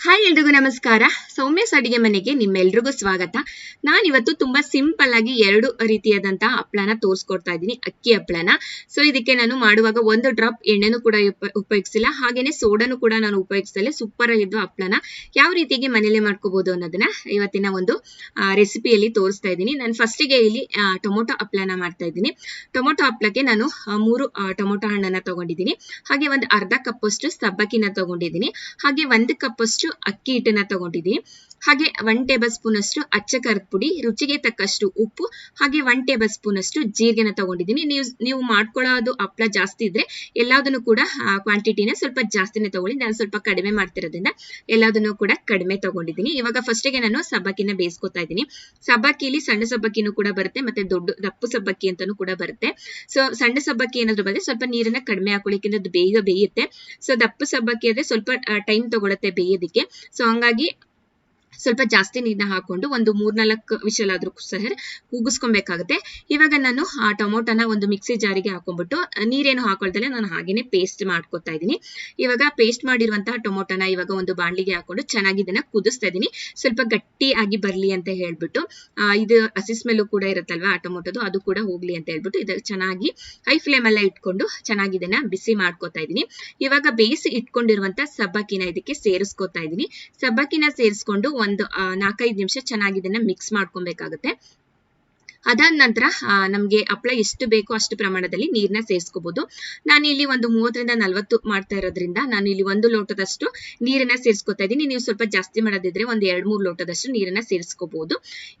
Hi ಎಲ್ರಿಗೂ ನಮಸ್ಕಾರ. ಸೌಮ್ಯ ಅಡಿಗೆ ಮನೆಗೆ ನಿಮ್ಮೆಲ್ರಿಗೂ ಸ್ವಾಗತ. ನಾನಿವತ್ತು ತುಂಬಾ ಸಿಂಪಲ್ ಆಗಿ ಎರಡು ರೀತಿಯಾದಂತಹ ಹಪ್ಳನ ತೋರಿಸ್ಕೊಡ್ತಾ ಇದ್ದೀನಿ. ಅಕ್ಕಿ ಹಪ್ಳನ. ಸೊ ಇದಕ್ಕೆ ನಾನು ಮಾಡುವಾಗ ಒಂದು ಡ್ರಾಪ್ ಎಣ್ಣೆನೂ ಕೂಡ ಉಪಯೋಗಿಸಿಲ್ಲ. ಹಾಗೇನೆ ಸೋಡಾನು ಕೂಡ ನಾನು ಉಪಯೋಗಿಸಲ್ಲ ಸೂಪರ್ ಆಗಿದ್ದು ಹಪ್ಳನ. ಯಾವ ರೀತಿಯಾಗಿ ಮನೇಲಿ ಮಾಡ್ಕೋಬಹುದು ಅನ್ನೋದನ್ನ ಇವತ್ತಿನ ಒಂದು ರೆಸಿಪಿಯಲ್ಲಿ ತೋರಿಸ್ತಾ ಇದ್ದೀನಿ. ನಾನು ಫಸ್ಟಿಗೆ ಇಲ್ಲಿ ಟೊಮೊಟೊ ಹಪ್ಳನ ಮಾಡ್ತಾ ಇದ್ದೀನಿ. ಟೊಮೊಟೊ ಹಪ್ಪಳಕ್ಕೆ ನಾನು ಮೂರು ಟೊಮೊಟೊ ಹಣ್ಣನ್ನ ತಗೊಂಡಿದ್ದೀನಿ. ಹಾಗೆ ಒಂದು ಅರ್ಧ ಕಪ್ಪಷ್ಟು ಸಬ್ಬಕ್ಕಿನ ತಗೊಂಡಿದ್ದೀನಿ. ಹಾಗೆ ಒಂದು ಕಪ್ಪಷ್ಟು ಅಕ್ಕಿ ಹಿಟ್ಟನ್ನ ತಗೊಂಡಿದ್ದೀನಿ ಹಾಗೆ ಒನ್ ಟೇಬಲ್ ಸ್ಪೂನ್ ಅಷ್ಟು ಅಚ್ಚ ಖಾರದ ಪುಡಿ, ರುಚಿಗೆ ತಕ್ಕಷ್ಟು ಉಪ್ಪು, ಹಾಗೆ ಒನ್ ಟೇಬಲ್ ಸ್ಪೂನ್ ಅಷ್ಟು ಜೀರಿಗೆನ ತಗೊಂಡಿದ್ದೀನಿ. ನೀವು ನೀವು ಮಾಡ್ಕೊಳ್ಳೋದು ಹಪ್ಪಳ ಜಾಸ್ತಿ ಇದ್ರೆ ಎಲ್ಲದನ್ನು ಕೂಡ ಕ್ವಾಂಟಿಟಿನ ಸ್ವಲ್ಪ ಜಾಸ್ತಿನೇ ತಗೊಳ್ಳಿ. ನಾನು ಸ್ವಲ್ಪ ಕಡಿಮೆ ಮಾಡ್ತಿರೋದ್ರಿಂದ ಎಲ್ಲದನ್ನು ಕೂಡ ಕಡಿಮೆ ತಗೊಂಡಿದ್ದೀನಿ. ಇವಾಗ ಫಸ್ಟಿಗೆ ನಾನು ಸಬ್ಬಕ್ಕಿನ ಬೇಯಿಸ್ಕೊತಾ ಇದ್ದೀನಿ. ಸಬ್ಬಕ್ಕಿಲಿ ಸಣ್ಣ ಸಬ್ಬಕ್ಕಿನೂ ಕೂಡ ಬರುತ್ತೆ, ಮತ್ತೆ ದೊಡ್ಡ ದಪ್ಪು ಸಬ್ಬಕ್ಕಿ ಅಂತಾನೂ ಕೂಡ ಬರುತ್ತೆ. ಸೊ ಸಣ್ಣ ಸಬ್ಬಕ್ಕಿ ಏನಾದ್ರು ಬಂದ್ರೆ ಸ್ವಲ್ಪ ನೀರನ್ನ ಕಡಿಮೆ ಹಾಕೊಳ್ಳಿಕ್ಕೆ ಅದು ಬೇಗ ಬೇಯುತ್ತೆ. ಸೊ ದಪ್ಪು ಸಬ್ಬಕ್ಕಿ ಆದ್ರೆ ಸ್ವಲ್ಪ ಟೈಮ್ ತಗೊಳುತ್ತೆ ಬೇಯೋದಿಕ್ಕೆ. ಸೊ ಹಂಗಾಗಿ ಸ್ವಲ್ಪ ಜಾಸ್ತಿ ನೀರನ್ನ ಹಾಕೊಂಡು ಒಂದು ಮೂರ್ನಾಲ್ಕು ವಿಷಲ್ ಆದ್ರೂ ಸಹ ಕೂಗಿಸ್ಕೊಬೇಕಾಗುತ್ತೆ. ಇವಾಗ ನಾನು ಆ ಟೊಮೊಟೊನ ಒಂದು ಮಿಕ್ಸಿ ಜಾರಿಗೆ ಹಾಕೊಂಡ್ಬಿಟ್ಟು ನೀರೇನು ಹಾಕೊಳ್ದಲೆ ನಾನು ಹಾಗೇನೆ ಪೇಸ್ಟ್ ಮಾಡ್ಕೊತಾ ಇದ್ದೀನಿ. ಇವಾಗ ಪೇಸ್ಟ್ ಮಾಡಿರುವಂತಹ ಟೊಮೊಟೊನ ಇವಾಗ ಒಂದು ಬಾಣಲಿಗೆ ಹಾಕೊಂಡು ಚೆನ್ನಾಗಿ ಇದನ್ನ ಕುದಿಸ್ತಾ ಇದ್ದೀನಿ. ಸ್ವಲ್ಪ ಗಟ್ಟಿ ಆಗಿ ಬರ್ಲಿ ಅಂತ ಹೇಳ್ಬಿಟ್ಟು ಇದು ಹಸಿ ಸ್ಮೆಲ್ಲು ಕೂಡ ಇರುತ್ತಲ್ವಾ ಆ ಟೊಮೊಟೊದು, ಅದು ಕೂಡ ಹೋಗ್ಲಿ ಅಂತ ಹೇಳ್ಬಿಟ್ಟು ಇದು ಚೆನ್ನಾಗಿ ಹೈ ಫ್ಲೇಮ್ ಎಲ್ಲ ಇಟ್ಕೊಂಡು ಚೆನ್ನಾಗಿ ಇದನ್ನ ಬಿಸಿ ಮಾಡ್ಕೊತಾ ಇದ್ದೀನಿ. ಇವಾಗ ಬೇಯಿಸಿ ಇಟ್ಕೊಂಡಿರುವಂತ ಸಬ್ಬಕ್ಕಿನ ಇದಕ್ಕೆ ಸೇರಿಸ್ಕೊತಾ ಇದ್ದೀನಿ. ಸಬ್ಬಕ್ಕಿನ ಸೇರಿಸ್ಕೊಂಡು ಒಂದು ನಾಲ್ಕೈದು ನಿಮಿಷ ಚೆನ್ನಾಗಿ ಇದನ್ನ ಮಿಕ್ಸ್ ಮಾಡ್ಕೊಬೇಕಾಗುತ್ತೆ. ಅದಾದ ನಂತರ ನಮಗೆ ಹಪ್ಪಳ ಎಷ್ಟು ಬೇಕೋ ಅಷ್ಟು ಪ್ರಮಾಣದಲ್ಲಿ ನೀರನ್ನ ಸೇರಿಸ್ಕೋಬಹುದು ನಾನು ಇಲ್ಲಿ ಒಂದು ಮೂವತ್ತರಿಂದ ನಲವತ್ತು ಮಾಡ್ತಾ ಇರೋದ್ರಿಂದ ನಾನು ಇಲ್ಲಿ ಒಂದು ಲೋಟದಷ್ಟು ನೀರನ್ನ ಸೇರಿಸ್ಕೊತಾ ಇದ್ದೀನಿ. ನೀವು ಸ್ವಲ್ಪ ಜಾಸ್ತಿ ಮಾಡೋದಿದ್ರೆ ಒಂದು ಎರಡ್ ಮೂರು ಲೋಟದಷ್ಟು ನೀರನ್ನ ಸೇರಿಸ್ಕೋಬಹುದು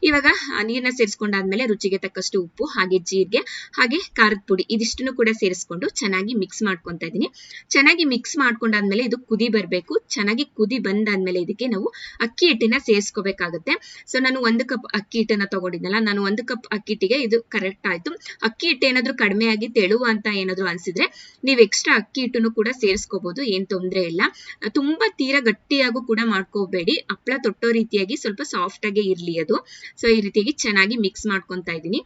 ಇವಾಗ ನೀರನ್ನ ಸೇರಿಸ್ಕೊಂಡಾದ್ಮೇಲೆ ರುಚಿಗೆ ತಕ್ಕಷ್ಟು ಉಪ್ಪು, ಹಾಗೆ ಜೀರಿಗೆ, ಹಾಗೆ ಖಾರದ ಪುಡಿ ಇದಿಷ್ಟನ್ನು ಕೂಡ ಸೇರಿಸ್ಕೊಂಡು ಚೆನ್ನಾಗಿ ಮಿಕ್ಸ್ ಮಾಡ್ಕೊತಾ ಇದ್ದೀನಿ. ಚೆನ್ನಾಗಿ ಮಿಕ್ಸ್ ಮಾಡ್ಕೊಂಡಾದ್ಮೇಲೆ ಇದು ಕುದಿ ಬರಬೇಕು. ಚೆನ್ನಾಗಿ ಕುದಿ ಬಂದಾದ್ಮೇಲೆ ಇದಕ್ಕೆ ನಾವು ಅಕ್ಕಿ ಹಿಟ್ಟಿನ ಸೇರಿಸ್ಕೋಬೇಕಾಗುತ್ತೆ. ಸೊ ನಾನು ಒಂದು ಕಪ್ ಅಕ್ಕಿ ಹಿಟ್ಟನ್ನ ತಗೊಂಡಿದ್ನಲ್ಲ, ನಾನು ಒಂದು ಕಪ್ ಅಕ್ಕಿ ಹಿಟ್ಟಿಗೆ ಇದು ಕರೆಕ್ಟ್ ಆಯ್ತು. ಅಕ್ಕಿ ಹಿಟ್ಟು ಏನಾದ್ರೂ ಕಡಿಮೆ ಆಗಿ ತೆಳುವ ಅಂತ ಏನಾದ್ರೂ ಅನ್ಸಿದ್ರೆ ನೀವು ಎಕ್ಸ್ಟ್ರಾ ಅಕ್ಕಿ ಹಿಟ್ಟನ್ನು ಕೂಡ ಸೇರಿಸ್ಕೋಬಹುದು ಏನ್ ತೊಂದರೆ ಇಲ್ಲ. ತುಂಬಾ ತೀರಾ ಗಟ್ಟಿಯಾಗೂ ಕೂಡ ಮಾಡ್ಕೋಬೇಡಿ. ಹಪ್ಪಳ ತೊಟ್ಟೋ ರೀತಿಯಾಗಿ ಸ್ವಲ್ಪ ಸಾಫ್ಟ್ ಆಗಿ ಇರ್ಲಿ ಅದು. ಸೊ ಈ ರೀತಿಯಾಗಿ ಚೆನ್ನಾಗಿ ಮಿಕ್ಸ್ ಮಾಡ್ಕೊಂತಾ ಇದ್ದೀನಿ.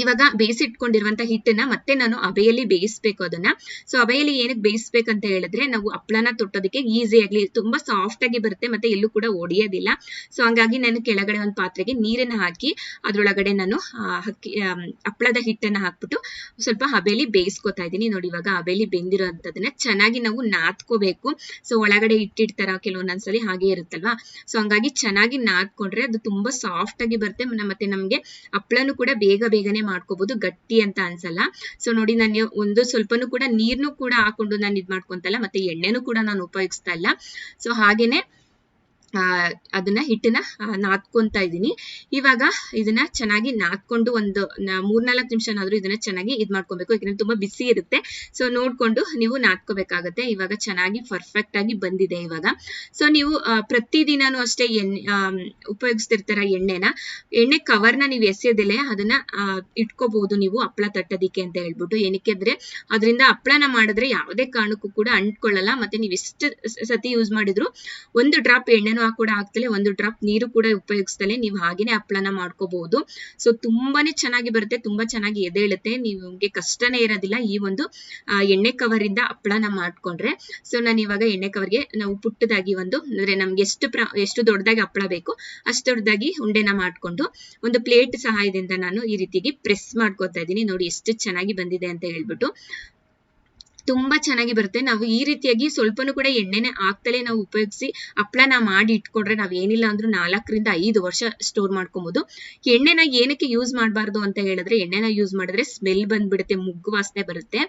ಇವಾಗ ಬೇಯಿಸಿಟ್ಕೊಂಡಿರುವಂತ ಹಿಟ್ಟನ್ನ ಮತ್ತೆ ನಾನು ಅಬೆಯಲ್ಲಿ ಬೇಯಿಸ್ಬೇಕು ಅದನ್ನ. ಸೊ ಅಬೆಯಲ್ಲಿ ಏನಕ್ಕೆ ಬೇಯಿಸ್ಬೇಕಂತ ಹೇಳಿದ್ರೆ ನಾವು ಹಪ್ಪಳನ ತೊಟ್ಟೋದಕ್ಕೆ ಈಸಿ ಆಗ್ಲಿ, ತುಂಬಾ ಸಾಫ್ಟ್ ಆಗಿ ಬರುತ್ತೆ, ಮತ್ತೆ ಎಲ್ಲೂ ಕೂಡ ಒಡೆಯೋದಿಲ್ಲ. ಸೊ ಹಂಗಾಗಿ ನಾನು ಕೆಳಗಡೆ ಒಂದು ಪಾತ್ರೆಗೆ ನೀರನ್ನ ಹಾಕಿ, ಅದ್ರೊಳಗಡೆ ನಾನು ಹಕ್ಕಿ ಹಪ್ಪಳದ ಹಿಟ್ಟನ್ನ ಹಾಕ್ಬಿಟ್ಟು ಸ್ವಲ್ಪ ಹಬೆಯಲ್ಲಿ ಬೇಯಿಸ್ಕೊತಾ ಇದ್ದೀನಿ. ನೋಡಿ, ಇವಾಗ ಹಬೆಯಲ್ಲಿ ಬೆಂದಿರೋಂಥದನ್ನ ಚೆನ್ನಾಗಿ ನಾವು ನಾದ್ಕೋಬೇಕು. ಸೊ ಒಳಗಡೆ ಇಟ್ಟಿರ್ತಾರ ಕೆಲವೊಂದೊಂದ್ಸಲಿ ಹಾಗೆ ಇರುತ್ತಲ್ವಾ? ಸೊ ಹಂಗಾಗಿ ಚೆನ್ನಾಗಿ ನಾದ್ಕೊಂಡ್ರೆ ಅದು ತುಂಬಾ ಸಾಫ್ಟ್ ಆಗಿ ಬರುತ್ತೆ. ಮತ್ತೆ ನಮ್ಗೆ ಹಪ್ಳನು ಕೂಡ ಬೇಗ ಬೇಗನೆ ಮಾಡ್ಕೋಬಹುದು ಗಟ್ಟಿ ಅಂತ ಅನ್ಸಲ್ಲ. ಸೊ ನೋಡಿ ನಾನು ಒಂದು ಸ್ವಲ್ಪನೂ ಕೂಡ ನೀರ್ನು ಕೂಡ ಹಾಕೊಂಡು ನಾನು ಇದ್ ಮಾಡ್ಕೊಂತಲ್ಲ ಮತ್ತೆ ಎಣ್ಣೆನೂ ಕೂಡ ನಾನು ಉಪಯೋಗಿಸ್ತಾ ಇಲ್ಲ. ಸೊ ಹಾಗೇನೆ ಅದನ್ನ ಹಿಟ್ಟನ್ನ ನಾದ್ಕೊಂತ ಇದ್ದೀನಿ. ಇವಾಗ ಇದನ್ನ ಚೆನ್ನಾಗಿ ನಾದ್ಕೊಂಡು ಒಂದು ಮೂರ್ನಾಲ್ಕು ನಿಮಿಷನಾದ್ರೂ ಇದನ್ನ ಚೆನ್ನಾಗಿ ಇದ್ ಮಾಡ್ಕೊಬೇಕು. ಯಾಕಂದ್ರೆ ತುಂಬಾ ಬಿಸಿ ಇರುತ್ತೆ. ಸೊ ನೋಡ್ಕೊಂಡು ನೀವು ನಾದ್ಕೋಬೇಕಾಗತ್ತೆ. ಇವಾಗ ಚೆನ್ನಾಗಿ ಪರ್ಫೆಕ್ಟ್ ಆಗಿ ಬಂದಿದೆ ಇವಾಗ. ಸೊ ನೀವು ಪ್ರತಿದಿನಾನು ಅಷ್ಟೇ ಎಣ್ಣೆ ಉಪಯೋಗಿಸ್ತಿರ್ತಾರ ಎಣ್ಣೆನ. ಎಣ್ಣೆ ಕವರ್ನ ನೀವು ಎಸೆಯೋದಿಲ್ಲ ಅದನ್ನ ಇಟ್ಕೋಬಹುದು ನೀವು ಹಪ್ಪಳ ತಟ್ಟೋದಿಕ್ಕೆ ಅಂತ ಹೇಳ್ಬಿಟ್ಟು. ಏನಕ್ಕೆ ಅಂದ್ರೆ ಅದರಿಂದ ಹಪ್ಪಳನ ಮಾಡಿದ್ರೆ ಯಾವುದೇ ಕಾರಣಕ್ಕೂ ಕೂಡ ಅಂಟ್ಕೊಳ್ಳಲ್ಲ. ಮತ್ತೆ ನೀವು ಎಷ್ಟು ಸತಿ ಯೂಸ್ ಮಾಡಿದ್ರು ಒಂದು ಡ್ರಾಪ್ ಎಣ್ಣೆನೂ ಕೂಡ ಹಾಕ್ತಲೇ ಒಂದು ಡ್ರಾಪ್ ನೀರು ಕೂಡ ಉಪಯೋಗಿಸ್ತಲೇ ನೀವು ಹಾಗೇನೆ ಹಪ್ಪಳನ ಮಾಡ್ಕೋಬಹುದು ಸೊ ತುಂಬಾನೇ ಚೆನ್ನಾಗಿ ಬರುತ್ತೆ, ತುಂಬಾ ಚೆನ್ನಾಗಿ ಎದೇಳುತ್ತೆ ನಿಮ್ಗೆ ಕಷ್ಟನೇ ಇರೋದಿಲ್ಲ ಈ ಒಂದು ಎಣ್ಣೆ ಕವರ್ ಇಂದ ಹಪ್ಳನ ಮಾಡ್ಕೊಂಡ್ರೆ. ಸೊ ನಾನು ಇವಾಗ ಎಣ್ಣೆ ಕವರ್ಗೆ ನಾವು ಪುಟ್ಟದಾಗಿ ಒಂದು, ಅಂದ್ರೆ ನಮ್ಗೆ ಎಷ್ಟು ಪ್ರ, ಎಷ್ಟು ದೊಡ್ಡದಾಗಿ ಹಪ್ಪಳ ಬೇಕು ಅಷ್ಟು ದೊಡ್ಡದಾಗಿ ಉಂಡೆನ ಮಾಡ್ಕೊಂಡು ಒಂದು ಪ್ಲೇಟ್ ಸಹಾಯದಿಂದ ನಾನು ಈ ರೀತಿಗೆ ಪ್ರೆಸ್ ಮಾಡ್ಕೊತಾ ಇದ್ದೀನಿ. ನೋಡಿ ಎಷ್ಟು ಚೆನ್ನಾಗಿ ಬಂದಿದೆ ಅಂತ ಹೇಳ್ಬಿಟ್ಟು. ತುಂಬಾ ಚೆನ್ನಾಗಿ ಬರುತ್ತೆ. ನಾವು ಈ ರೀತಿಯಾಗಿ ಸ್ವಲ್ಪನೂ ಕೂಡ ಎಣ್ಣೆನೆ ಹಾಕ್ತಲೇ ನಾವು ಉಪಯೋಗಿಸಿ ಹಪ್ಪಳನ ಮಾಡಿ ಇಟ್ಕೊಂಡ್ರೆ ನಾವು ಏನಿಲ್ಲ ಅಂದ್ರೂ ನಾಲ್ಕರಿಂದ ಐದು ವರ್ಷ ಸ್ಟೋರ್ ಮಾಡ್ಕೊಬಹುದು ಎಣ್ಣೆನ ಏನಕ್ಕೆ ಯೂಸ್ ಮಾಡಬಾರ್ದು ಅಂತ ಹೇಳಿದ್ರೆ ಎಣ್ಣೆನ ಯೂಸ್ ಮಾಡಿದ್ರೆ ಸ್ಮೆಲ್ ಬಂದ್ಬಿಡುತ್ತೆ, ಮುಗ್ಗು ವಾಸನೆ ಬರುತ್ತೆ.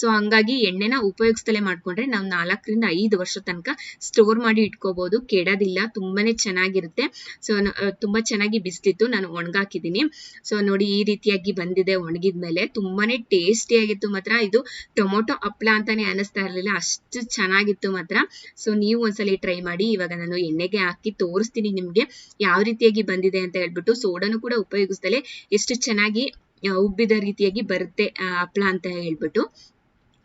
ಸೊ ಹಂಗಾಗಿ ಎಣ್ಣೆನ ಉಪಯೋಗಿಸ್ತಲೇ ಮಾಡ್ಕೊಂಡ್ರೆ ನಾವು ನಾಲ್ಕರಿಂದ ಐದು ವರ್ಷ ತನಕ ಸ್ಟೋರ್ ಮಾಡಿ ಇಟ್ಕೋಬಹುದು ಕೆಡೋದಿಲ್ಲ, ತುಂಬಾನೇ ಚೆನ್ನಾಗಿರುತ್ತೆ. ಸೊ ತುಂಬಾ ಚೆನ್ನಾಗಿ ಬಿಸ್ಲಿತ್ತು, ನಾನು ಒಣಗಾಕಿದ್ದೀನಿ. ಸೊ ನೋಡಿ ಈ ರೀತಿಯಾಗಿ ಬಂದಿದೆ ಒಣಗಿದ್ಮೇಲೆ. ತುಂಬಾನೇ ಟೇಸ್ಟಿ ಆಗಿತ್ತು ಮಾತ್ರ. ಇದು ಟೊಮೊಟೊ ಹಪ್ಳ ಅಂತಾನೆ ಅನಿಸ್ತಾ ಇರ್ಲಿಲ್ಲ. ಅಷ್ಟು ಚೆನ್ನಾಗಿತ್ತು ಮಾತ್ರ. ಸೊ ನೀವು ಒಂದ್ಸಲಿ ಟ್ರೈ ಮಾಡಿ. ಇವಾಗ ನಾನು ಎಣ್ಣೆಗೆ ಹಾಕಿ ತೋರಿಸ್ತೀನಿ ನಿಮ್ಗೆ ಯಾವ ರೀತಿಯಾಗಿ ಬಂದಿದೆ ಅಂತ ಹೇಳ್ಬಿಟ್ಟು ಸೋಡಾನು ಕೂಡ ಉಪಯೋಗಿಸ್ದಲೆ ಎಷ್ಟು ಚೆನ್ನಾಗಿ ಉಬ್ಬಿದ ರೀತಿಯಾಗಿ ಬರುತ್ತೆ ಹಪ್ಪಳ ಅಂತ ಹೇಳ್ಬಿಟ್ಟು.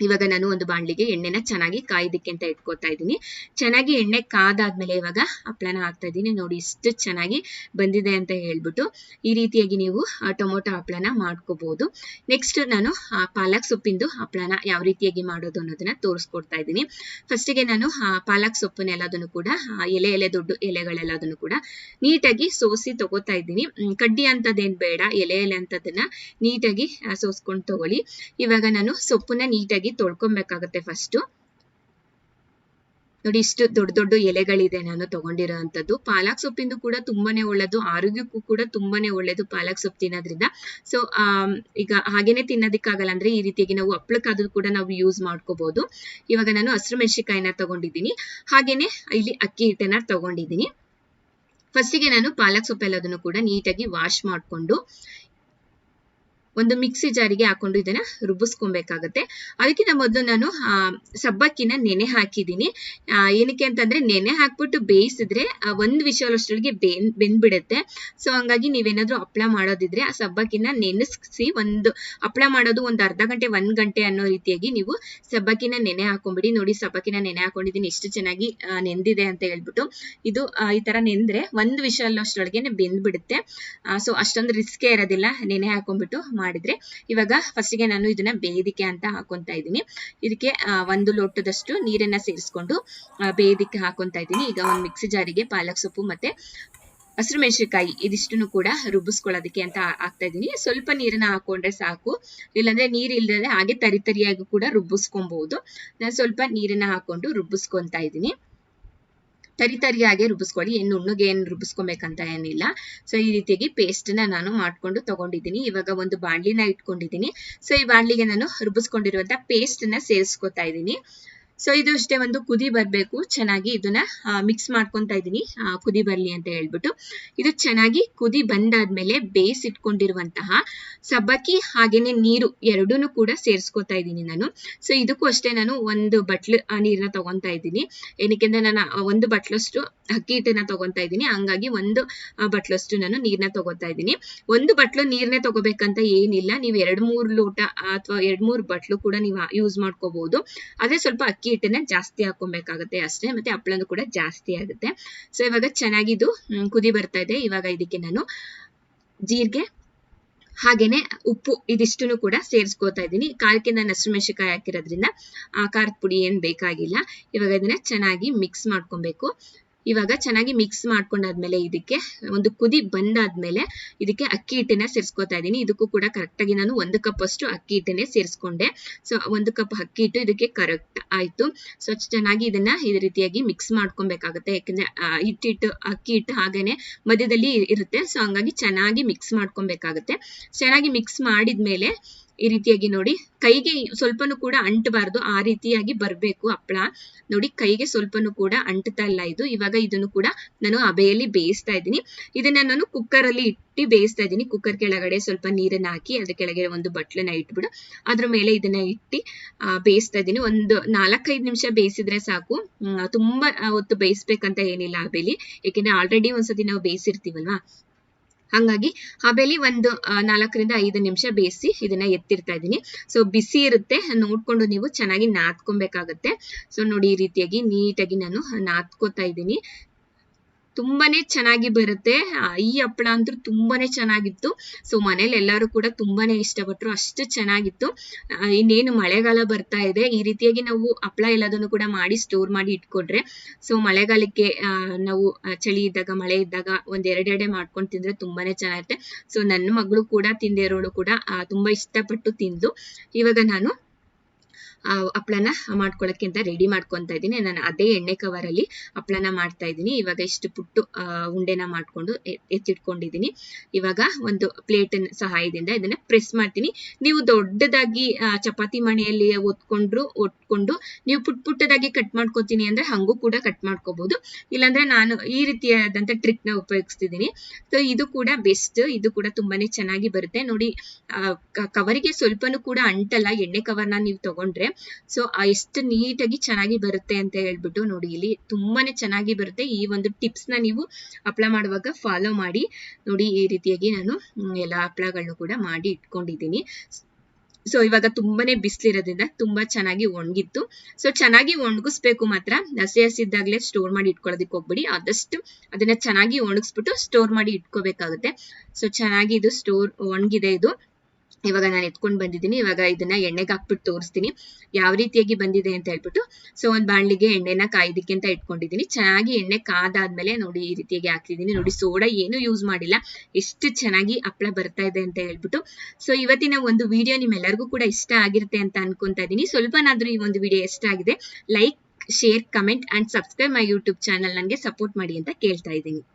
ಇವಾಗ ನಾನು ಒಂದು ಬಾಣಲಿಗೆ ಎಣ್ಣೆನ ಚೆನ್ನಾಗಿ ಕಾಯ್ದಿಕ್ಕೆ ಅಂತ ಇಟ್ಕೋತಾ ಇದ್ದೀನಿ. ಚೆನ್ನಾಗಿ ಎಣ್ಣೆ ಕಾದಾದ್ಮೇಲೆ ಇವಾಗ ಹಪ್ಪಳನ ಹಾಕ್ತಾ ಇದ್ದೀನಿ. ನೋಡಿ ಇಷ್ಟು ಚೆನ್ನಾಗಿ ಬಂದಿದೆ ಅಂತ ಹೇಳ್ಬಿಟ್ಟು ಈ ರೀತಿಯಾಗಿ ನೀವು ಟೊಮೊಟೊ ಹಪ್ಳನ ಮಾಡ್ಕೋಬಹುದು ನೆಕ್ಸ್ಟ್ ನಾನು ಪಾಲಕ್ ಸೊಪ್ಪಿಂದು ಹಪ್ಳನ ಯಾವ ರೀತಿಯಾಗಿ ಮಾಡೋದು ಅನ್ನೋದನ್ನ ತೋರಿಸ್ಕೊಡ್ತಾ ಇದ್ದೀನಿ. ಫಸ್ಟಿಗೆ ನಾನು ಪಾಲಕ್ ಸೊಪ್ಪನ್ನೆಲ್ಲದನ್ನು ಕೂಡ ಎಲೆ ಎಲೆ, ದೊಡ್ಡ ಎಲೆಗಳೆಲ್ಲದನ್ನು ಕೂಡ ನೀಟಾಗಿ ಸೋಸಿ ತಗೋತಾ ಇದ್ದೀನಿ. ಕಡ್ಡಿ ಅಂತದೇನ್ ಬೇಡ, ಎಲೆ ಎಲೆ ಅಂತದನ್ನ ನೀಟಾಗಿ ಸೋಸ್ಕೊಂಡು ತಗೊಳ್ಳಿ. ಇವಾಗ ನಾನು ಸೊಪ್ಪನ್ನ ನೀಟಾಗಿ ತೊಳ್ಕೊಬೇಕಾಗತ್ತೆ ಫಸ್ಟ್ ನೋಡಿ ಇಷ್ಟು ದೊಡ್ಡ ದೊಡ್ಡ ಎಲೆಗಳಿದೆ ನಾನು ತಗೊಂಡಿರೋ ಅಂಥದ್ದು. ಪಾಲಕ್ ಸೊಪ್ಪಿಂದು ಕೂಡ ತುಂಬಾನೇ ಒಳ್ಳೇದು, ಆರೋಗ್ಯಕ್ಕೂ ಕೂಡ ತುಂಬಾನೇ ಒಳ್ಳೇದು ಪಾಲಕ್ ಸೊಪ್ಪು ತಿನ್ನೋದ್ರಿಂದ. ಸೊ ಈಗ ಹಾಗೇನೆ ತಿನ್ನೋದಕ್ಕಾಗಲ್ಲ ಅಂದ್ರೆ ಈ ರೀತಿಯಾಗಿ ನಾವು ಹಪ್ಳಕ್ಕಾದ್ರೂ ಕೂಡ ನಾವು ಯೂಸ್ ಮಾಡ್ಕೋಬಹುದು ಇವಾಗ ನಾನು ಹಸಿರು ಮೆಣಸಿಕಾಯಿನ ತಗೊಂಡಿದ್ದೀನಿ. ಹಾಗೇನೆ ಇಲ್ಲಿ ಅಕ್ಕಿ ಹಿಟ್ಟನ್ನ ತಗೊಂಡಿದ್ದೀನಿ. ಫಸ್ಟಿಗೆ ನಾನು ಪಾಲಕ್ ಸೊಪ್ಪು ಎಲ್ಲದನ್ನು ಕೂಡ ನೀಟಾಗಿ ವಾಶ್ ಮಾಡಿಕೊಂಡು ಒಂದು ಮಿಕ್ಸಿ ಜಾರಿಗೆ ಹಾಕೊಂಡು ಇದನ್ನ ರುಬ್ಬಿಸ್ಕೊಬೇಕಾಗತ್ತೆ. ಅದಕ್ಕಿಂತ ಮೊದಲು ನಾನು ಸಬ್ಬಕ್ಕಿನ ನೆನೆ ಹಾಕಿದ್ದೀನಿ. ಏನಕ್ಕೆ ಅಂತಂದ್ರೆ ನೆನೆ ಹಾಕ್ಬಿಟ್ಟು ಬೇಯಿಸಿದ್ರೆ ಒಂದ್ ವಿಷಯದಷ್ಟೊಳಗೆ ಬೆನ್ ಬೆಂದ್ಬಿಡುತ್ತೆ. ಸೊ ಹಂಗಾಗಿ ನೀವೇನಾದ್ರೂ ಹಪ್ಳ ಮಾಡೋದಿದ್ರೆ ಆ ಸಬ್ಬಕ್ಕಿನ ನೆನೆಸಿ ಒಂದು, ಹಪ್ಳ ಮಾಡೋದು ಒಂದು ಅರ್ಧ ಗಂಟೆ, ಒಂದ್ ಗಂಟೆ ಅನ್ನೋ ರೀತಿಯಾಗಿ ನೀವು ಸಬ್ಬಕ್ಕಿನ ನೆನೆ ಹಾಕೊಂಡ್ಬಿಡಿ ನೋಡಿ, ಸಬ್ಬಕ್ಕಿನ ನೆನೆ ಹಾಕೊಂಡಿದ್ದೀನಿ. ಎಷ್ಟು ಚೆನ್ನಾಗಿ ನೆಂದಿದೆ ಅಂತ ಹೇಳ್ಬಿಟ್ಟು. ಇದು ಈ ತರ ನೆಂದ್ರೆ ಒಂದ್ ವಿಷಯಲ್ಲಷ್ಟೊಳಗೆ ಬೆಂದ್ಬಿಡುತ್ತೆ. ಸೊ ಅಷ್ಟೊಂದು ರಿಸ್ಕೇ ಇರೋದಿಲ್ಲ. ನೆನೆ ಹಾಕೊಂಡ್ಬಿಟ್ಟು ಮಾಡಿದ್ರೆ ಇವಾಗ ಫಸ್ಟಿಗೆ ನಾನು ಇದನ್ನ ಬೇದಿಕೆ ಅಂತ ಹಾಕೊಂತ ಇದ್ದೀನಿ. ಇದಕ್ಕೆ ಒಂದು ಲೋಟದಷ್ಟು ನೀರನ್ನ ಸೇರಿಸ್ಕೊಂಡು ಬೇದಿಕೆ ಹಾಕೊಂತ ಇದ್ದೀನಿ. ಈಗ ಒಂದು ಮಿಕ್ಸಿ ಜಾರಿಗೆ ಪಾಲಕ್ ಸೊಪ್ಪು ಮತ್ತೆ ಹಸಿರು ಮೆಣಸಿನಕಾಯಿ ಇದಿಷ್ಟನ್ನು ಕೂಡ ರುಬ್ಬಿಸ್ಕೊಳ್ಳೋದಕ್ಕೆ ಅಂತ ಹಾಕ್ತಾ ಇದ್ದೀನಿ. ಸ್ವಲ್ಪ ನೀರನ್ನ ಹಾಕೊಂಡ್ರೆ ಸಾಕು. ಇಲ್ಲಾಂದ್ರೆ ನೀರ್ ಇಲ್ಲದೆ ಹಾಗೆ ತರಿತರಿಯಾಗಿ ಕೂಡ ರುಬ್ಬಿಸ್ಕೊಬಹುದು ನಾನು ಸ್ವಲ್ಪ ನೀರನ್ನ ಹಾಕೊಂಡು ರುಬ್ಬಿಸ್ಕೊಂತ ಇದ್ದೀನಿ. ತರಿ ತರಿಯಾಗಿ ರುಬ್ಬಿಸ್ಕೊಳ್ಳಿ. ಏನು ನುಣ್ಣಗೆ ಏನು ರುಬ್ಬಿಸ್ಕೊಬೇಕಂತ ಏನಿಲ್ಲ. ಸೊ ಈ ರೀತಿಯಾಗಿ ಪೇಸ್ಟ್ನ ನಾನು ಮಾಡ್ಕೊಂಡು ತಗೊಂಡಿದ್ದೀನಿ. ಇವಾಗ ಒಂದು ಬಾಣ್ಲಿನ ಇಟ್ಕೊಂಡಿದ್ದೀನಿ. ಸೊ ಈ ಬಾಣ್ಲಿಗೆ ನಾನು ರುಬ್ಬಿಸ್ಕೊಂಡಿರುವಂತ ಪೇಸ್ಟ್ನ ಸೇರಿಸ್ಕೊತಾ ಇದ್ದೀನಿ. ಸೊ ಇದು ಅಷ್ಟೇ ಒಂದು ಕುದಿ ಬರ್ಬೇಕು. ಚೆನ್ನಾಗಿ ಇದನ್ನ ಮಿಕ್ಸ್ ಮಾಡ್ಕೊತಾ ಇದ್ದೀನಿ. ಕುದಿ ಬರ್ಲಿ ಅಂತ ಹೇಳ್ಬಿಟ್ಟು. ಇದು ಚೆನ್ನಾಗಿ ಕುದಿ ಬಂದಾದ್ಮೇಲೆ ಬೇಯಿಸಿಟ್ಕೊಂಡಿರುವಂತಹ ಸಬ್ಬಕ್ಕಿ ಹಾಗೇನೆ ನೀರು ಎರಡೂನು ಕೂಡ ಸೇರಿಸ್ಕೊತಾ ಇದ್ದೀನಿ ನಾನು. ಸೊ ಇದಕ್ಕೂ ಅಷ್ಟೇ ನಾನು ಒಂದು ಬಟ್ಲು ನೀರನ್ನ ತಗೊಂತ ಇದ್ದೀನಿ. ಏನಕ್ಕೆಂದ್ರೆ ನಾನು ಒಂದು ಬಟ್ಲಷ್ಟು ಅಕ್ಕಿ ಹಿಟ್ಟನ್ನ ತಗೊಂತಾ ಇದ್ದೀನಿ. ಹಂಗಾಗಿ ಒಂದು ಬಟ್ಲಷ್ಟು ನಾನು ನೀರ್ನ ತಗೋತಾ ಇದ್ದೀನಿ. ಒಂದು ಬಟ್ಲು ನೀರ್ನೇ ತಗೋಬೇಕಂತ ಏನಿಲ್ಲ. ನೀವು ಎರಡ್ ಮೂರ್ ಲೋಟ ಅಥವಾ ಎರಡ್ ಮೂರು ಬಟ್ಲು ಕೂಡ ನೀವು ಯೂಸ್ ಮಾಡ್ಕೋಬಹುದು ಅದೇ ಸ್ವಲ್ಪ ಹಿಟ್ಟನ್ನ ಜಾಸ್ತಿ ಹಾಕೊಬೇಕಾಗತ್ತೆ ಅಷ್ಟೇ, ಮತ್ತೆ ಹಪ್ಪಳನು ಕೂಡ ಜಾಸ್ತಿ ಆಗುತ್ತೆ. ಸೊ ಇವಾಗ ಚೆನ್ನಾಗಿದ್ದು ಕುದಿ ಬರ್ತಾ ಇದೆ. ಇವಾಗ ಇದಕ್ಕೆ ನಾನು ಜೀರಿಗೆ, ಹಾಗೇನೆ ಉಪ್ಪು ಇದಿಷ್ಟನ್ನು ಕೂಡ ಸೇರಿಸ್ಕೋತಾ ಇದ್ದೀನಿ. ಕಾಲಕ್ಕೆ ನಾನು ಹಸಿರು ಮೆಣಸಿನಕಾಯಿ ಹಾಕಿರೋದ್ರಿಂದ ಆ ಖಾರದ ಪುಡಿ ಏನು ಬೇಕಾಗಿಲ್ಲ. ಇವಾಗ ಇದನ್ನ ಚೆನ್ನಾಗಿ ಮಿಕ್ಸ್ ಮಾಡ್ಕೊಬೇಕು. ಇವಾಗ ಚೆನ್ನಾಗಿ ಮಿಕ್ಸ್ ಮಾಡ್ಕೊಂಡಾದ್ಮೇಲೆ ಇದಕ್ಕೆ ಒಂದು ಕುದಿ ಬಂದಾದ್ಮೇಲೆ ಇದಕ್ಕೆ ಅಕ್ಕಿ ಹಿಟ್ಟನ್ನ ಸೇರಿಸ್ಕೊತಾ ಇದ್ದೀನಿ ಇದಕ್ಕೂ ಕೂಡ ಕರೆಕ್ಟಾಗಿ ನಾನು ಒಂದು ಕಪ್ ಅಷ್ಟು ಅಕ್ಕಿ ಹಿಟ್ಟನ್ನೇ ಸೇರಿಸ್ಕೊಂಡೆ. ಸೊ ಒಂದು ಕಪ್ ಅಕ್ಕಿ ಹಿಟ್ಟು ಇದಕ್ಕೆ ಕರೆಕ್ಟ್ ಆಯಿತು. ಸೊ ಚೆನ್ನಾಗಿ ಇದನ್ನ ಇದೇ ರೀತಿಯಾಗಿ ಮಿಕ್ಸ್ ಮಾಡ್ಕೊಬೇಕಾಗುತ್ತೆ. ಯಾಕಂದ್ರೆ ಹಿಟ್ಟಿಟ್ಟು ಅಕ್ಕಿ ಹಿಟ್ಟು ಹಾಗೇನೆ ಮಧ್ಯದಲ್ಲಿ ಇರುತ್ತೆ. ಸೊ ಹಂಗಾಗಿ ಚೆನ್ನಾಗಿ ಮಿಕ್ಸ್ ಮಾಡ್ಕೊಬೇಕಾಗುತ್ತೆ. ಚೆನ್ನಾಗಿ ಮಿಕ್ಸ್ ಮಾಡಿದ್ಮೇಲೆ ಈ ರೀತಿಯಾಗಿ ನೋಡಿ. ಕೈಗೆ ಸ್ವಲ್ಪನೂ ಕೂಡ ಅಂಟಬಾರ್ದು. ಆ ರೀತಿಯಾಗಿ ಬರ್ಬೇಕು ಹಪ್ಳ ನೋಡಿ, ಕೈಗೆ ಸ್ವಲ್ಪನೂ ಕೂಡ ಅಂಟತಾ ಇಲ್ಲ ಇದು. ಇವಾಗ ಇದನ್ನು ಕೂಡ ನಾನು ಅಬೆಯಲ್ಲಿ ಬೇಯಿಸ್ತಾ ಇದ್ದೀನಿ. ಇದನ್ನ ನಾನು ಕುಕ್ಕರ್ ಅಲ್ಲಿ ಇಟ್ಟು ಬೇಯಿಸ್ತಾ ಇದ್ದೀನಿ. ಕುಕ್ಕರ್ ಕೆಳಗಡೆ ಸ್ವಲ್ಪ ನೀರನ್ನ ಹಾಕಿ, ಅದ್ರ ಕೆಳಗೆ ಒಂದು ಬಟ್ಲನ್ನ ಇಟ್ಬಿಡು. ಅದ್ರ ಮೇಲೆ ಇದನ್ನ ಇಟ್ಟು ಬೇಯಿಸ್ತಾ ಇದ್ದೀನಿ. ಒಂದು ನಾಲ್ಕೈದು ನಿಮಿಷ ಬೇಯಿಸಿದ್ರೆ ಸಾಕು. ತುಂಬಾ ಹೊತ್ತು ಬೇಯಿಸ್ಬೇಕಂತ ಏನಿಲ್ಲ ಅಬೆಲಿ. ಏಕೆಂದ್ರೆ ಆಲ್ರೆಡಿ ಒಂದ್ಸತಿ ನಾವು ಬೇಯಿಸಿರ್ತೀವಲ್ವಾ? ಹಂಗಾಗಿ ಹಬೆಲಿ ಒಂದು ನಾಲ್ಕರಿಂದ ಐದು ನಿಮಿಷ ಬೇಯಿಸಿ ಇದನ್ನ ಎತ್ತಿರ್ತಾ ಇದ್ದೀನಿ. ಸೊ ಬಿಸಿ ಇರುತ್ತೆ. ನೋಡ್ಕೊಂಡು ನೀವು ಚೆನ್ನಾಗಿ ನಾದ್ಕೊಬೇಕಾಗತ್ತೆ. ಸೊ ನೋಡಿ ಈ ರೀತಿಯಾಗಿ ನೀಟಾಗಿ ನಾನು ನಾದ್ಕೋತಾ ಇದ್ದೀನಿ. ತುಂಬಾನೇ ಚೆನ್ನಾಗಿ ಬರುತ್ತೆ. ಈ ಹಪ್ಪಳ ಅಂತೂ ತುಂಬಾನೇ ಚೆನ್ನಾಗಿತ್ತು. ಸೊ ಮನೇಲಿ ಎಲ್ಲರೂ ಕೂಡ ತುಂಬಾನೇ ಇಷ್ಟಪಟ್ರು, ಅಷ್ಟು ಚೆನ್ನಾಗಿತ್ತು. ಇನ್ನೇನು ಮಳೆಗಾಲ ಬರ್ತಾ ಇದೆ. ಈ ರೀತಿಯಾಗಿ ನಾವು ಹಪ್ಪಳ ಎಲ್ಲದನ್ನು ಕೂಡ ಮಾಡಿ ಸ್ಟೋರ್ ಮಾಡಿ ಇಟ್ಕೊಂಡ್ರೆ ಸೊ ಮಳೆಗಾಲಕ್ಕೆ ನಾವು ಚಳಿ ಇದ್ದಾಗ, ಮಳೆ ಇದ್ದಾಗ ಒಂದ್ ಮಾಡ್ಕೊಂಡು ತಿಂದ್ರೆ ತುಂಬಾನೇ ಚೆನ್ನಾಗಿರುತ್ತೆ. ಸೊ ನನ್ನ ಮಗಳು ಕೂಡ ತಿಂದಿರೋಳು ಕೂಡ ತುಂಬಾ ಇಷ್ಟಪಟ್ಟು ತಿಂದ್ಲು ಇವಾಗ ನಾನು ಹಪ್ಳನ ಮಾಡ್ಕೊಳಕ್ಕೆ ಅಂತ ರೆಡಿ ಮಾಡ್ಕೊಂತಾ ಇದ್ದೀನಿ. ನಾನು ಅದೇ ಎಣ್ಣೆ ಕವರ್ ಅಲ್ಲಿ ಹಪ್ಳನ ಮಾಡ್ತಾ ಇದ್ದೀನಿ. ಇವಾಗ ಇಷ್ಟು ಪುಟ್ಟು ಉಂಡೆನ ಮಾಡ್ಕೊಂಡು ಎತ್ತಿಟ್ಕೊಂಡಿದ್ದೀನಿ. ಇವಾಗ ಒಂದು ಪ್ಲೇಟ್ ಸಹಾಯದಿಂದ ಇದನ್ನ ಪ್ರೆಸ್ ಮಾಡ್ತೀನಿ. ನೀವು ದೊಡ್ಡದಾಗಿ ಚಪಾತಿ ಮಣೆಯಲ್ಲಿ ಒತ್ಕೊಂಡ್ರು ಒಟ್ಕೊಂಡು ನೀವು ಪುಟ್ ಪುಟ್ಟದಾಗಿ ಕಟ್ ಮಾಡ್ಕೋತೀನಿ ಅಂದ್ರೆ ಹಂಗೂ ಕೂಡ ಕಟ್ ಮಾಡ್ಕೋಬಹುದು ಇಲ್ಲಾಂದ್ರೆ ನಾನು ಈ ರೀತಿಯಾದಂತ ಟ್ರಿಕ್ನ ಉಪಯೋಗಿಸ್ತಿದ್ದೀನಿ. ಸೊ ಇದು ಕೂಡ ಬೆಸ್ಟ್ ಇದು ಕೂಡ ತುಂಬಾನೇ ಚೆನ್ನಾಗಿ ಬರುತ್ತೆ. ನೋಡಿ ಕವರಿಗೆ ಸ್ವಲ್ಪನೂ ಕೂಡ ಅಂಟಲ್ಲ. ಎಣ್ಣೆ ಕವರ್ನ ನೀವು ತಗೊಂಡ್ರೆ ಸೊ ಎಷ್ಟು ನೀಟಾಗಿ ಚೆನ್ನಾಗಿ ಬರುತ್ತೆ ಅಂತ ಹೇಳ್ಬಿಟ್ಟು ನೋಡಿ ಇಲ್ಲಿ ತುಂಬಾನೇ ಚೆನ್ನಾಗಿ ಬರುತ್ತೆ. ಈ ಒಂದು ಟಿಪ್ಸ್ನ ನೀವು ಹಪ್ಳ ಮಾಡುವಾಗ ಫಾಲೋ ಮಾಡಿ. ನೋಡಿ ಈ ರೀತಿಯಾಗಿ ನಾನು ಎಲ್ಲ ಎಲ್ಲಾ ಹಪ್ಳಗಳನ್ನು ಕೂಡ ಮಾಡಿ ಇಟ್ಕೊಂಡಿದ್ದೀನಿ. ಸೊ ಇವಾಗ ತುಂಬಾನೇ ಬಿಸಿಲಿರೋದ್ರಿಂದ ತುಂಬಾ ಚೆನ್ನಾಗಿ ಒಣಗಿತ್ತು. ಸೊ ಚೆನ್ನಾಗಿ ಒಣಗಿಸ್ಬೇಕು ಮಾತ್ರ. ಹಸಿ ಹಸಿದ್ದಾಗ್ಲೇ ಸ್ಟೋರ್ ಮಾಡಿ ಇಟ್ಕೊಳ್ಳೋದಕ್ಕೆ ಹೋಗ್ಬಿಡಿ. ಆದಷ್ಟು ಅದನ್ನ ಚೆನ್ನಾಗಿ ಒಣಗಿಸ್ಬಿಟ್ಟು ಸ್ಟೋರ್ ಮಾಡಿ ಇಟ್ಕೋಬೇಕಾಗುತ್ತೆ. ಸೊ ಚೆನ್ನಾಗಿ ಇದು ಸ್ಟೋರ್ ಒಣಗಿದೆ ಇದು. ಇವಾಗ ನಾನು ಎತ್ಕೊಂಡು ಬಂದಿದ್ದೀನಿ, ಇವಾಗ ಇದನ್ನ ಎಣ್ಣೆಗೆ ಹಾಕ್ಬಿಟ್ಟು ತೋರಿಸ್ತೀನಿ. ಯಾವ ರೀತಿಯಾಗಿ ಬಂದಿದೆ ಅಂತ ಹೇಳ್ಬಿಟ್ಟು ಸೊ ಒಂದು ಬಾಣಲಿಗೆ ಎಣ್ಣೆನ ಕಾಯ್ದಿಕ್ಕೆ ಅಂತ ಇಟ್ಕೊಂಡಿದ್ದೀನಿ. ಚೆನ್ನಾಗಿ ಎಣ್ಣೆ ಕಾದಾದ್ಮೇಲೆ ನೋಡಿ ಈ ರೀತಿಯಾಗಿ ಹಾಕ್ತಿದ್ದೀನಿ. ನೋಡಿ ಸೋಡಾ ಏನು ಯೂಸ್ ಮಾಡಿಲ್ಲ, ಎಷ್ಟು ಚೆನ್ನಾಗಿ ಹಪ್ಪಳ ಬರ್ತಾ ಇದೆ ಅಂತ ಹೇಳ್ಬಿಟ್ಟು. ಸೊ ಇವತ್ತಿನ ಒಂದು ವಿಡಿಯೋ ನಿಮ್ಮೆಲ್ಲರಿಗೂ ಕೂಡ ಇಷ್ಟ ಆಗಿರುತ್ತೆ ಅಂತ ಅನ್ಕೊಂತಾ ಇದ್ದೀನಿ ಸ್ವಲ್ಪನಾದ್ರೂ ಈ ಒಂದು ವಿಡಿಯೋ ಇಷ್ಟ ಆಗಿದೆ like share comment and subscribe my YouTube channel ನನಗೆ ಸಪೋರ್ಟ್ ಮಾಡಿ ಅಂತ ಕೇಳ್ತಾ ಇದ್ದೀನಿ